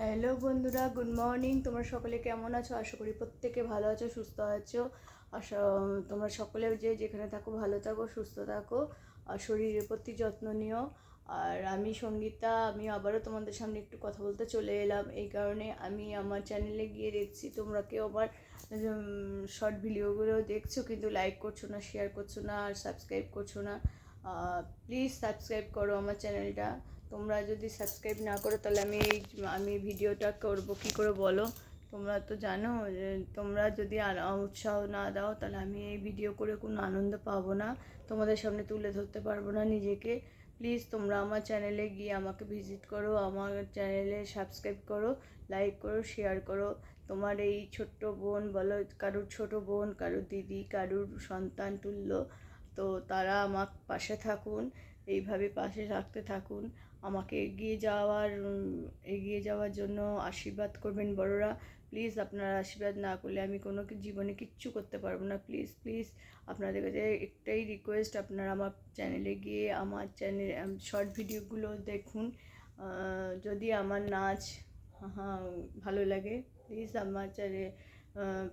Hello বন্ধুরা good morning তোমরা সকলে কেমন আছো? আশা করি প্রত্যেকে ভালো আছো, সুস্থ আছো। আশা, তোমরা সকলে যে যেখানে থাকো, ভালো থাকো, সুস্থ থাকো, আর শরীরের প্রতি যত্ন নিও। আর আমি সঙ্গীতা, আমি আবারও তোমাদের সামনে একটু কথা বলতে চলে এলাম। এই কারণে আমি আমার চ্যানেলে গিয়ে দেখছি, তোমরা কেউ আমার শর্ট ভিডিওগুলো দেখছ, কিন্তু লাইক করছ না শেয়ার করছ না, আর সাবস্ক্রাইব করছ না। প্লিজ সাবস্ক্রাইব করো আমার চ্যানেলটা তোমরা যদি সাবস্ক্রাইব না করো, তাহলে আমি এই, আমি ভিডিওটা করব। কি করে বলো? তোমরা তো জানো তোমরা যদি উৎসাহ না দাও, তাহলে আমি এই ভিডিও করে কোনো আনন্দ পাবো না। তোমাদের সামনে তুলে ধরতে পারব না নিজেকে। প্লিজ তোমরা আমার চ্যানেলে গিয়ে আমাকে ভিজিট করো, আমার চ্যানেলে সাবস্ক্রাইব করো লাইক করো শেয়ার করো। তোমার এই ছোট্ট বোন, বলো, কারুর ছোট বোন, কারুর দিদি, কারুর সন্তান তুল্য তো তারা আমার পাশে থাকুন, এইভাবে পাশে থাকতে থাকুন। আমাকে এগিয়ে যাওয়ার এগিয়ে যাওয়ার জন্য আশীর্বাদ করবেন বড়রা। প্লিজ আপনারা আশীর্বাদ না করলে আমি কোনো জীবনে কিচ্ছু করতে পারব না। প্লিজ প্লিজ আপনাদের কাছে একটাই রিকোয়েস্ট আপনারা আমার চ্যানেলে গিয়ে আমার চ্যানেল শর্ট ভিডিওগুলো দেখুন। যদি আমার নাচ হ্যাঁ ভালো লাগে প্লিজ আমার চ্যানেল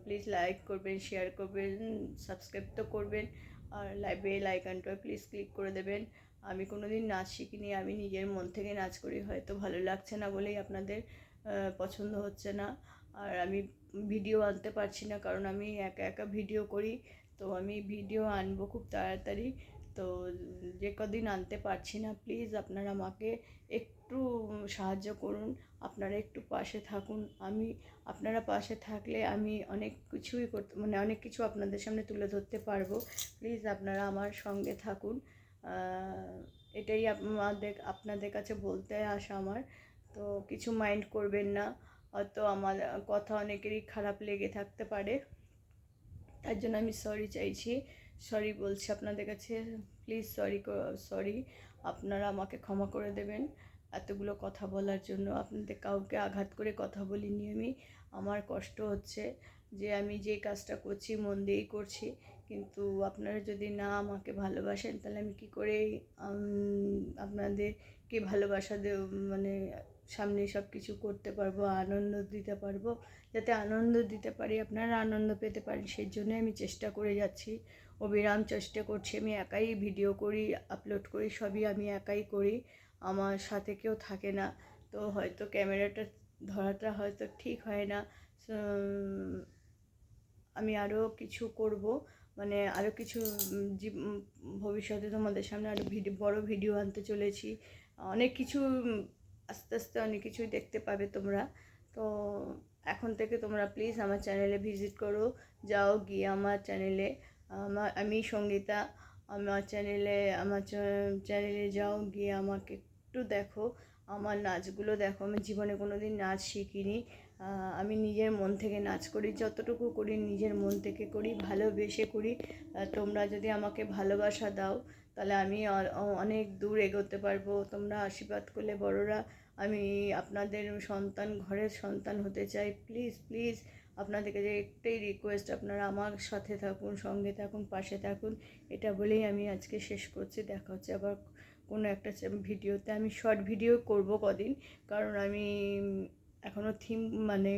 প্লিজ লাইক করবেন শেয়ার করবেন সাবস্ক্রাইব তো করবেন। আর বেল আইকনটা প্লিজ ক্লিক করে দেবেন। আমি কোনো দিন নাচ শিখিনি, আমি নিজের মন থেকে নাচ করি, হয়তো ভালো লাগছে না বলেই আপনাদের পছন্দ হচ্ছে না। আর আমি ভিডিও আনতে পারছি না, কারণ আমি একা একা ভিডিও করি, তো আমি ভিডিও আনব খুব তাড়াতাড়ি। তো যে কদিন আনতে পারছি না প্লিজ আপনারা আমাকে একটু সাহায্য করুন, আপনারা একটু পাশে থাকুন। আমি, আপনারা পাশে থাকলে আমি অনেক কিছুই করতে মানে অনেক কিছু আপনাদের সামনে তুলে ধরতে পারব। প্লিজ আপনারা আমার সঙ্গে থাকুন। এটাই আমাদের, আপনাদের কাছে বলতে আসা আমার। তো কিছু মাইন্ড করবেন না, হয়তো আমার কথা অনেকেরই খারাপ লেগে থাকতে পারে। তার জন্য আমি সরি চাইছি। সরি বলছি আপনাদের কাছে। প্লিজ সরি সরি আপনারা আমাকে ক্ষমা করে দেবেন এতগুলো কথা বলার জন্য। আপনাদের কাউকে আঘাত করে কথা বলিনি আমি। আমার কষ্ট হচ্ছে। যে আমি যে কাজটা করছি, মন দিয়েই করছি। কিন্তু আপনারা যদি না আমাকে ভালোবাসেন, তাহলে আমি কী করে আপনাদেরকে ভালোবাসা দে মানে সামনে সব কিছু করতে পারব, আনন্দ দিতে পারব? যাতে আনন্দ দিতে পারি, আপনারা আনন্দ পেতে পারেন সেই জন্য আমি চেষ্টা করে যাচ্ছি। অবিরাম চেষ্টা করছি, আমি একাই ভিডিও করি, আপলোড করি, সবই আমি একাই করি। আমার সাথে কেউ থাকে না। তো হয়তো ক্যামেরাটা ধরাটা হয়তো ঠিক হয় না। আমি আরও কিছু করব। মানে আরও কিছু ভবিষ্যতে তোমাদের সামনে আরও ভিডিও বড় ভিডিও আনতে চলেছি। অনেক কিছু আস্তে আস্তে অনেক কিছুই দেখতে পাবে তোমরা। তো এখন থেকে তোমরা প্লিজ আমার চ্যানেলে ভিজিট করো। যাও গিয়ে আমার চ্যানেলে আমার, আমি সঙ্গীতা, আমার চ্যানেলে আমার চ্যানেলে যাও গিয়ে আমাকে একটু দেখো। আমার নাচগুলো দেখো। আমি জীবনে কোনো দিন নাচ শিখিনি। আমি নিজের মন থেকে নাচ করি, যতটুকু করি নিজের মন থেকে করি, ভালোবেসে করি। তোমরা যদি আমাকে ভালোবাসা দাও, তাহলে আমি অনেক দূর এগোতে পারব। তোমরা আশীর্বাদ করলে বড়রা, আমি আপনাদের সন্তান, ঘরের সন্তান হতে চাই। প্লিজ প্লিজ আপনাদেরকে যে একটাই রিকোয়েস্ট আপনারা আমার সাথে থাকুন, সঙ্গে থাকুন, পাশে থাকুন, এটা বলেই আমি আজকে শেষ করছি। দেখা হচ্ছে আবার কোনো একটা ভিডিওতে। আমি শর্ট ভিডিও করব কদিন, কারণ আমি এখনও থিম মানে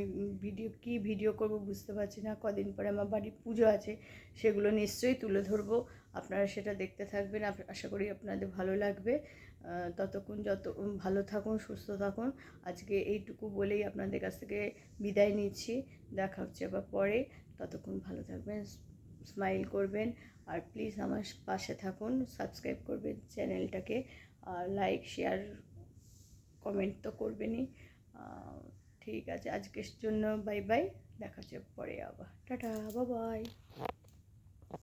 ভিডিও কি ভিডিও করব বুঝতে পারছি না, কদিন পরে আমার বাড়ির পুজো আছে, সেগুলো নিশ্চয়ই তুলে ধরবো, আপনারা সেটা দেখতে থাকবেন আশা করি আপনাদের ভালো লাগবে ততক্ষণ যত, ভালো থাকুন, সুস্থ থাকুন, আজকে এইটুকু বলেই আপনাদের কাছ থেকে বিদায় নিচ্ছি, দেখা হচ্ছে আবার পরে, ততক্ষণ ভালো থাকবেন স্মাইল করবেন, আর প্লিজ আমার পাশে থাকুন সাবস্ক্রাইব করবেন চ্যানেলটাকে আর লাইক শেয়ার কমেন্ট তো করবেনই ঠিক আছে। আজকের জন্য বাই বাই দেখা হচ্ছে পরে আবার। টাটা বাবাই